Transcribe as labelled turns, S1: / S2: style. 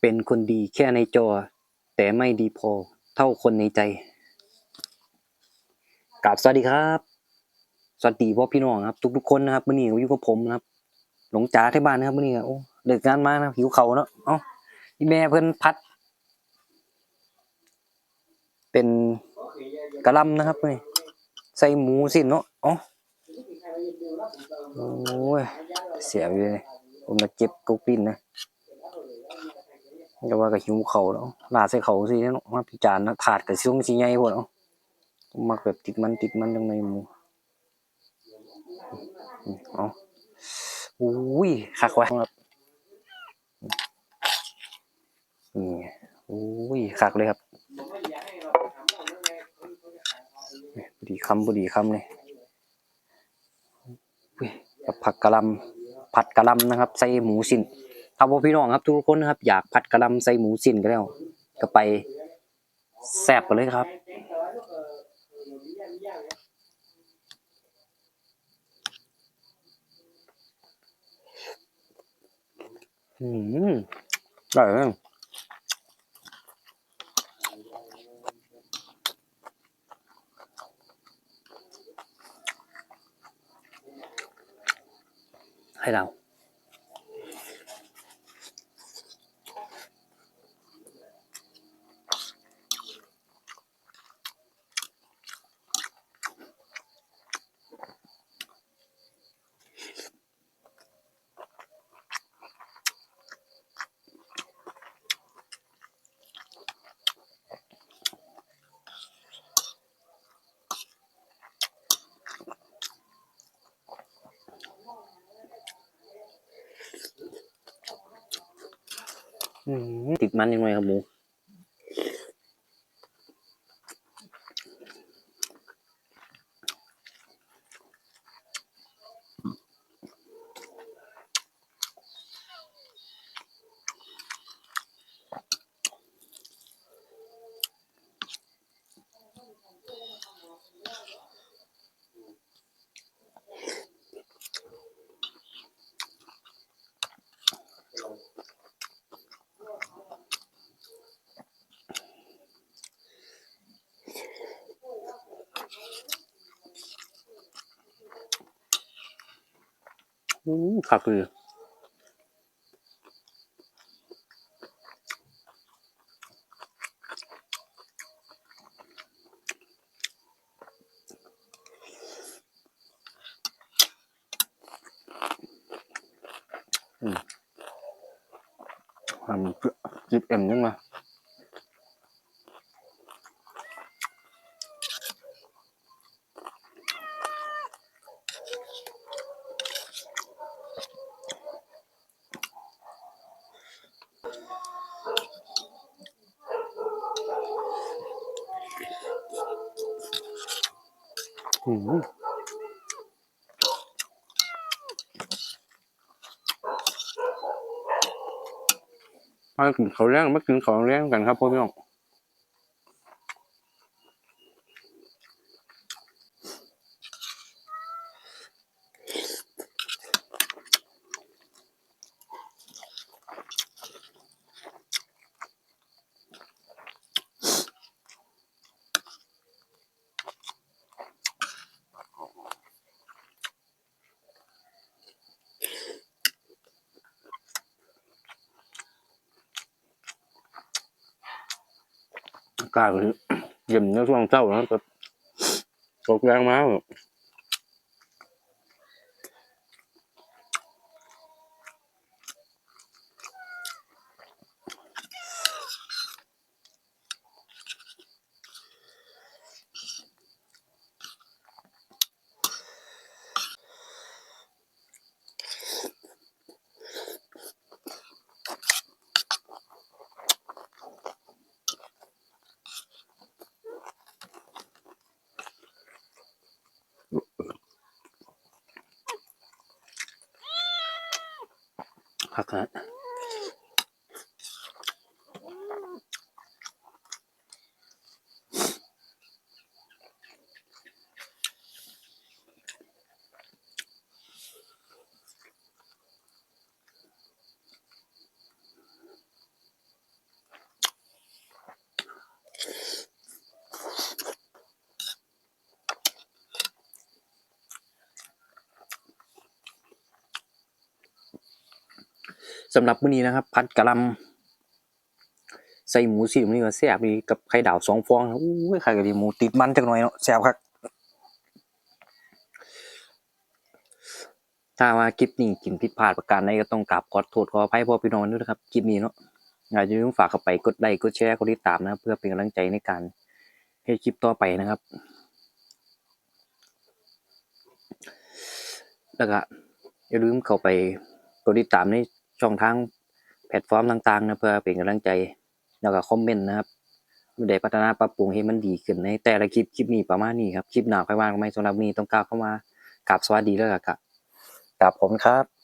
S1: เป็นคนดีแค่ในจอ แต่ไม่ดีพอเท่าคนในใจกราบสวัสดีครับ สวัสดีพ่อพี่น้องครับ ทุกๆคนนะครับมื่อนี้อยู่กับผมนะครับ หลงจ๋าที่บ้านนะครับมื่อนี้โอ้เลิกงานมากนะหิวเขาเนาะเอ้าแม่เพิ่นพัด เป็นกระลำนะครับนี่ใส่หมูสิเนาะเอ๋อโอ้ยเสียไปเลยผมมาเจ็บกุกลิ้นนะ ก็ว่าก็หิวเขาวแล้วลาใส่เขาสิเนาะมาพิจารณ์นถาดกับช่วงสิใหญ่พวกเนาะมักแบบติดมันติดมันจังในหมูอืมเอ๋ออุ้ยคักไว้ครับนี่อุ้ยคักเลยครับบุดีคำบุดีคำเลยอุ้ยกับผักกะลำผัดกะลำนะครับ ใส่หมูสิ้น ถ้าพ่อพี่น้องครับทุกคนครับ อยากผัดกระลำใส่หมูสิ้นก็แล้ว ก็ไปแซ่บกันเลยครับอืมได้เลยให้เรา ติดมันยังไงครับหมู อืมคักเลยอืมทำจิบเอ็มยังไง อืมมากินเขาวแรงมากินขาวแรงกันครับพ่อพี่น้อง อากาศก็เย็นในช่วงเช้านะแบบตกแรงมาก แสำหรับมื้อนี้นะครับพัดกะหล่ำใส่หมูสิมนี่ก็แซ่บดีกับไข่ดาวสองฟองอู้ยไข่กะดีหมูติดมันจักหน่อยเนาะแซ่บคักถ้าว่าคลิปนี้กินผิดพลาดประการใดก็ต้องกราบขอโทษขออภัยพ่อพี่น้องด้วยนะครับคลิปนี้เนาะอย่าลืมฝากเข้าไปกดไลค์กดแชร์กดติดตามนะเพื่อเป็นกำลังใจในการให้คลิปต่อไปนะครับ แล้วก็อย่าลืมเข้าไปกดติดตามใน ช่องทางแพลตฟอร์มต่างๆนะเพื่อเป็นกำลังใจแล้วก็คอมเมนต์นะครับได้พัฒนาปรับปรุงให้มันดีขึ้นในแต่ละคลิปคลิปนี้ประมาณนี้ครับคลิปหน้าค่อยว่ากันใหม่สำหรับนนี้ต้องกล่าวเข้ามากราบสวัสดีแล้วก็กราบผมครับ